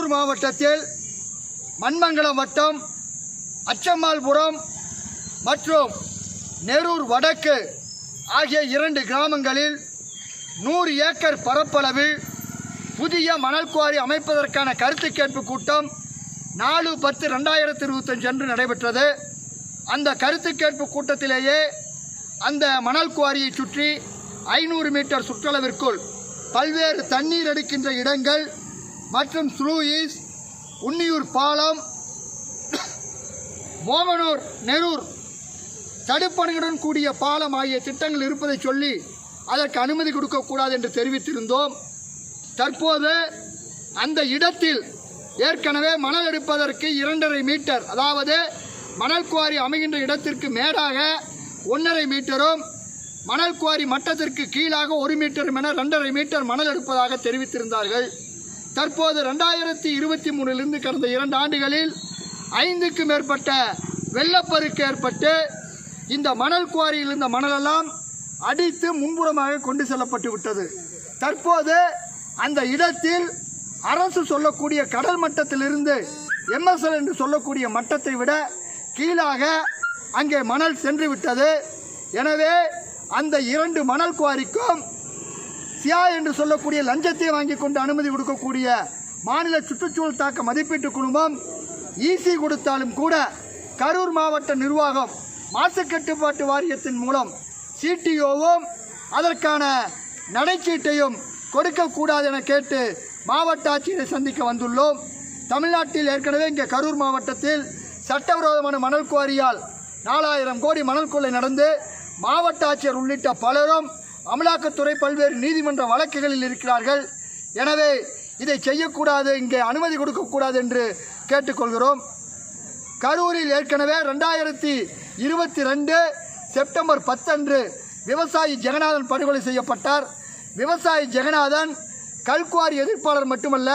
கரூர் மாவட்டத்தில் மண்மங்கலம் வட்டம் அச்சம்மாள்புரம் மற்றும் நெரூர் வடக்கு ஆகிய இரண்டு கிராமங்களில் நூறு ஏக்கர் பரப்பளவில் புதிய மணல் குவாரி அமைப்பதற்கான கருத்து கேட்பு கூட்டம் நாலு பத்து ரெண்டாயிரத்தி இருபத்தஞ்சு அன்று நடைபெற்றது. அந்த கருத்து கேட்பு கூட்டத்திலேயே அந்த மணல் குவாரியை சுற்றி ஐநூறு மீட்டர் சுற்றளவிற்குள் பல்வேறு தண்ணீர் எடுக்கின்ற இடங்கள் மற்றும் ஸ்ரூயிஸ் உன்னியூர் பாலம் மோகனூர் நெரூர். தடுப்பணையுடன் கூடிய பாலம் ஆகிய திட்டங்கள் இருப்பதை சொல்லி அதற்கு அனுமதி கொடுக்கக்கூடாது என்று தெரிவித்திருந்தோம். தற்போது அந்த இடத்தில் ஏற்கனவே மணல் எடுப்பதற்கு இரண்டரை மீட்டர் அதாவது மணல் குவாரி அமைகின்ற இடத்திற்கு மேடாக ஒன்றரை மீட்டரும் மணல் குவாரி மட்டத்திற்கு கீழாக ஒரு மீட்டரும் என ரெண்டரை மீட்டர் மணல் எடுப்பதாக தெரிவித்திருந்தார்கள். தற்போது ரெண்டாயிரத்தி இருபத்தி மூணிலிருந்து கடந்த இரண்டு ஆண்டுகளில் ஐந்துக்கு மேற்பட்ட வெள்ளப்பெருக்கு ஏற்பட்டு இந்த மணல் குவாரியில் இருந்த மணலெல்லாம் அடித்து முன்புறமாக கொண்டு செல்லப்பட்டு விட்டது. தற்போது அந்த இடத்தில் அரசு சொல்லக்கூடிய கடல் மட்டத்திலிருந்து எம்எஸ்எல் என்று சொல்லக்கூடிய மட்டத்தை விட கீழாக அங்கே மணல் சென்று விட்டது. எனவே அந்த இரண்டு மணல் குவாரிக்கும் சியா என்று சொல்லக்கூடிய லஞ்சத்தை வாங்கி கொண்டு அனுமதி கொடுக்கக்கூடிய மாநில சுற்றுச்சூழல் தாக்க மதிப்பீட்டு குழுமம் ஈசி கொடுத்தாலும் கூட கரூர் மாவட்ட நிர்வாகம் மாசு கட்டுப்பாட்டு வாரியத்தின் மூலம் சிடிஓவும் அதற்கான நடைச்சீட்டையும் கொடுக்கக்கூடாது என கேட்டு மாவட்ட ஆட்சியரை சந்திக்க வந்துள்ளோம். தமிழ்நாட்டில் ஏற்கனவே இங்கே கரூர் மாவட்டத்தில் சட்டவிரோதமான மணல் குவாரியால் நாலாயிரம் கோடி மணல் கொள்ளை நடந்து மாவட்ட ஆட்சியர் உள்ளிட்ட பலரும் அமலாக்கத்துறை பல்வேறு நீதிமன்ற வழக்குகளில் இருக்கிறார்கள். எனவே இதை செய்யக்கூடாது இங்கே அனுமதி கொடுக்கக்கூடாது என்று கேட்டுக்கொள்கிறோம். கரூரில் ஏற்கனவே ரெண்டாயிரத்தி இருபத்தி ரெண்டு செப்டம்பர் பத்தன்று விவசாயி ஜெகநாதன் படுகொலை செய்யப்பட்டார். விவசாயி ஜெகநாதன் கல்குவாரி எதிர்ப்பாளர் மட்டுமல்ல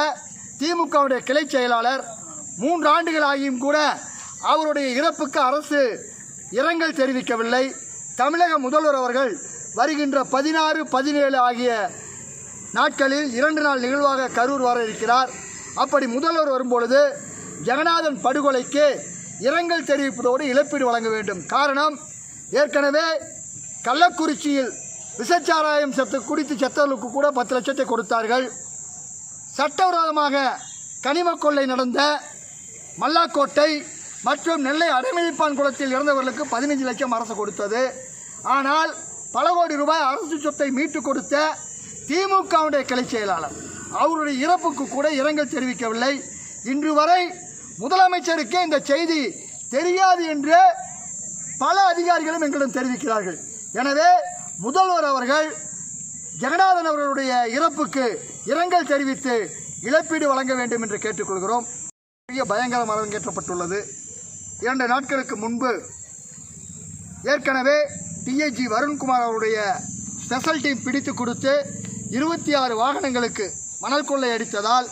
திமுகவுடைய கிளை செயலாளர். மூன்று ஆண்டுகள் ஆகியும் கூட அவருடைய இறப்புக்கு அரசு இரங்கல் தெரிவிக்கவில்லை. தமிழக முதல்வர் அவர்கள் வருகின்ற பதினாறு பதினேழு ஆகிய நாட்களில் இரண்டு நாள் நிகழ்வாக கரூர் வர இருக்கிறார். அப்படி முதல்வர் வரும்பொழுது ஜெகநாதன் படுகொலைக்கு இரங்கல் தெரிவிப்பதோடு இழப்பீடு வழங்க வேண்டும். காரணம் ஏற்கனவே கள்ளக்குறிச்சியில் விசச்சாராயம் செத்து குடித்து செத்தவர்களுக்கு கூட பத்து லட்சத்தை கொடுத்தார்கள். சட்டவிரோதமாக கனிம கொள்ளை நடந்த மல்லாக்கோட்டை மற்றும் நெல்லை அடைமதிப்பான் குளத்தில் இறந்தவர்களுக்கு பதினஞ்சு லட்சம் அரசு கொடுத்தது. ஆனால் பல கோடி ரூபாய் அரசு சொத்தை மீட்டு கொடுத்த திமுகவுடைய கிளை செயலாளர். அவருடைய இறப்புக்கு கூட இரங்கல் தெரிவிக்கவில்லை. இன்று வரை முதலமைச்சருக்கே இந்த செய்தி தெரியாது என்று பல அதிகாரிகளும் எங்களிடம் தெரிவிக்கிறார்கள். எனவே முதல்வர் அவர்கள் ஜெகநாதன் அவர்களுடைய இறப்புக்கு இரங்கல் தெரிவித்து இழப்பீடு வழங்க வேண்டும் என்று கேட்டுக்கொள்கிறோம். பெரிய பயங்கரம் அரங்கேற்றப்பட்டுள்ளது இரண்டு நாட்களுக்கு முன்பு ஏற்கனவே டிஐஜி வருண்குமார் அவருடைய ஸ்பெஷல் டீம் பிடித்து கொடுத்து இருபத்தி ஆறு வாகனங்களுக்கு மணல் கொள்ளை அடித்ததால்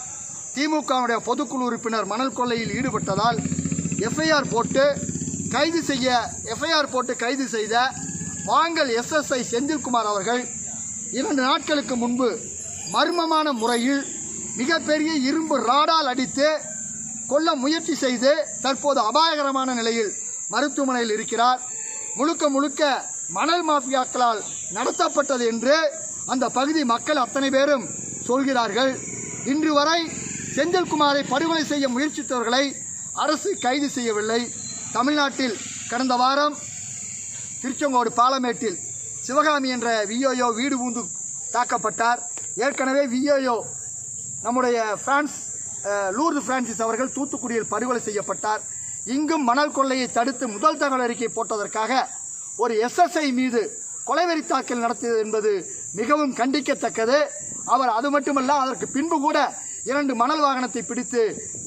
திமுகவுடைய பொதுக்குழு உறுப்பினர் மணல் கொள்ளையில் ஈடுபட்டதால் எஃப்ஐஆர் போட்டு கைது செய்ய எஃப்ஐஆர் போட்டு கைது செய்த வாங்கல் எஸ்எஸ்ஐ செந்தில்குமார் அவர்கள் இரண்டு நாட்களுக்கு முன்பு மர்மமான முறையில் மிகப்பெரிய இரும்பு ராடால் அடித்து கொல்ல முயற்சி செய்து தற்போது அபாயகரமான நிலையில் மருத்துவமனையில் இருக்கிறார். முழுக்க முழுக்க மணல் மாஃபியாக்களால் நடத்தப்பட்டது என்று அந்த பகுதி மக்கள் அத்தனை பேரும் சொல்கிறார்கள். இன்று வரை செந்தில்குமாரை படுகொலை செய்ய முயற்சித்தவர்களை அரசு கைது செய்யவில்லை. தமிழ்நாட்டில் கடந்த வாரம் திருச்செங்கோடு பாலமேட்டில் சிவகாமி என்ற விஓயோ வீடு பூந்து தாக்கப்பட்டார். ஏற்கனவே விஓயோ நம்முடைய பிரான்ஸ் லூர்து பிரான்சிஸ் அவர்கள் தூத்துக்குடியில் படுகொலை செய்யப்பட்டார். இங்கும் மணல் கொள்ளையை தடுத்து முதல் தகவல் அறிக்கை போட்டதற்காக ஒரு எஸ்எஸ்ஐ மீது கொலைவெறி தாக்கல் நடத்தியது என்பது மிகவும் கண்டிக்கத்தக்கது. அவர் அது மட்டுமல்ல அதற்கு பின்பு கூட இரண்டு மணல் வாகனத்தை பிடித்து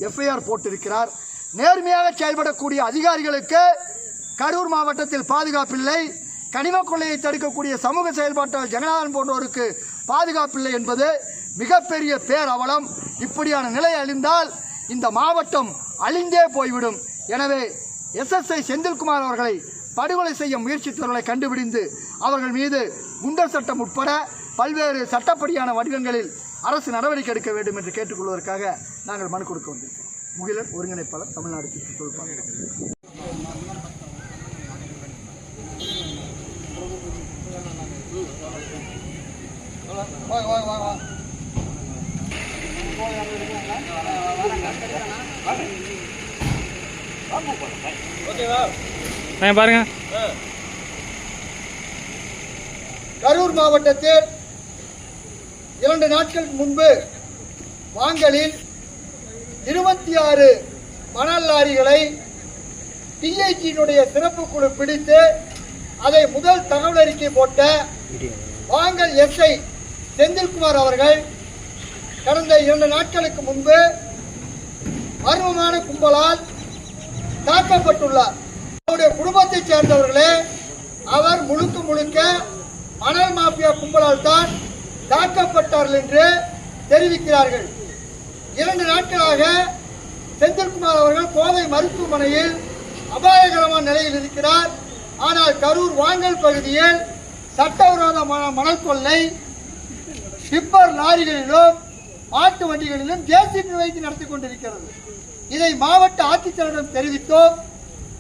எஃப்ஐஆர் போட்டிருக்கிறார். நேர்மையாக செயல்படக்கூடிய அதிகாரிகளுக்கு கரூர் மாவட்டத்தில் பாதுகாப்பில்லை கனிம கொள்ளையை தடுக்கக்கூடிய சமூக செயல்பாட்டாளர் ஜெகநாதன் போன்றோருக்கு பாதுகாப்பில்லை என்பது மிகப்பெரிய பேரவலம். இப்படியான நிலை அழிந்தால் இந்த மாவட்டம் அழிந்தே போய்விடும். எனவே எஸ்எஸ்ஐ செந்தில்குமார் அவர்களை படுகொலை செய்ய முயற்சித்தவர்களை கண்டுபிடித்து அவர்கள் மீது குண்டர் சட்டம் உட்பட பல்வேறு சட்டப்படியான வடிவங்களில் அரசு நடவடிக்கை எடுக்க வேண்டும் என்று கேட்டுக்கொள்வதற்காக நாங்கள் மனு கொடுக்க வந்திருக்கிறோம். முகிலன் ஒருங்கிணைப்பாளர் தமிழ்நாடு சுற்றுச்சூழல் பாதுகாப்பு. வாங்க வாங்க வாங்க நான் பாருங்க. கரூர் மாவட்டத்தில் இரண்டு நாட்களுக்கு முன்பு வாங்கலில் இருபத்தி ஆறு மணல் லாரிகளை டிஐஜியினுடைய சிறப்பு குழு பிடித்து அதை முதல் தகவல் அறிக்கை போட்ட வாங்கல் எஸ்ஐ செந்தில்குமார் அவர்கள் கடந்த இரண்டு நாட்களுக்கு முன்பு மர்மமான கும்பலால் தாக்கப்பட்டுள்ளார். அவருடைய குடும்பத்தைச் சேர்ந்தவர்களே அவர் முழுக்க முழுக்க மணல் மாஃபியா கும்பலால் தான் தாக்கப்பட்டார்கள் என்று தெரிவிக்கிறார்கள். இரண்டு நாட்களாக செந்தில்குமார் அவர்கள் கோவை மருத்துவமனையில் அபாயகரமான நிலையில் இருக்கிறார். ஆனால் கரூர் வாங்கல் பகுதியில் சட்டவிரோத மணல் கொள்ளை டிப்பர் லாரிகளிலும் மாட்டு வண்டிகளிலும் ஜேசிபி வைத்து நடத்தி கொண்டிருக்கிறது. இதை மாவட்ட ஆட்சித்தலைவரிடம் தெரிவித்தோம்.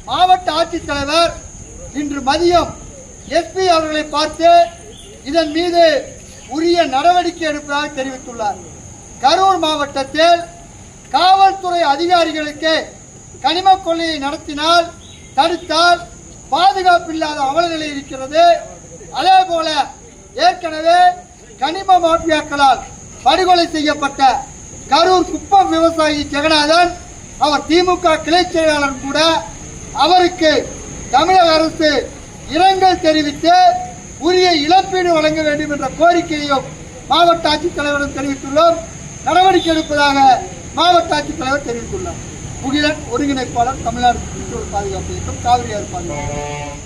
மாவட்ட ஆட்சித்தலைவர் இன்று மதியம் எஸ்பி அவர்களை பார்த்து இதன் மீது உரிய நடவடிக்கை எடுப்பதாக தெரிவித்துள்ளார். கரூர் மாவட்டத்தில் காவல்துறை அதிகாரிகளுக்கு கனிம கொள்ளையை நடத்தினால் தடுத்தால் பாதுகாப்பில்லாத அவலநிலை இருக்கிறது. அதே போல ஏற்கனவே கனிம மாஃபியாக்களால் படுகொலை செய்யப்பட்ட கரூர் குப்பம் விவசாயி ஜெகநாதன் அவர் திமுக கிளை செயலாளர் கூட அவருக்கு தமிழக அரசு இரங்கல் தெரிவித்து உரிய இழப்பீடு வழங்க வேண்டும் என்ற கோரிக்கையையும் மாவட்ட ஆட்சித்தலைவரிடம் தெரிவித்துள்ளோம். நடவடிக்கை எடுப்பதாக மாவட்ட ஆட்சித்தலைவர் தெரிவித்துள்ளார். முகிலன் ஒருங்கிணைப்பாளர் தமிழ்நாடு சுற்றுச்சூழல் பாதுகாப்பு இயக்கம் காவிரி ஆறு பாதுகாப்பு.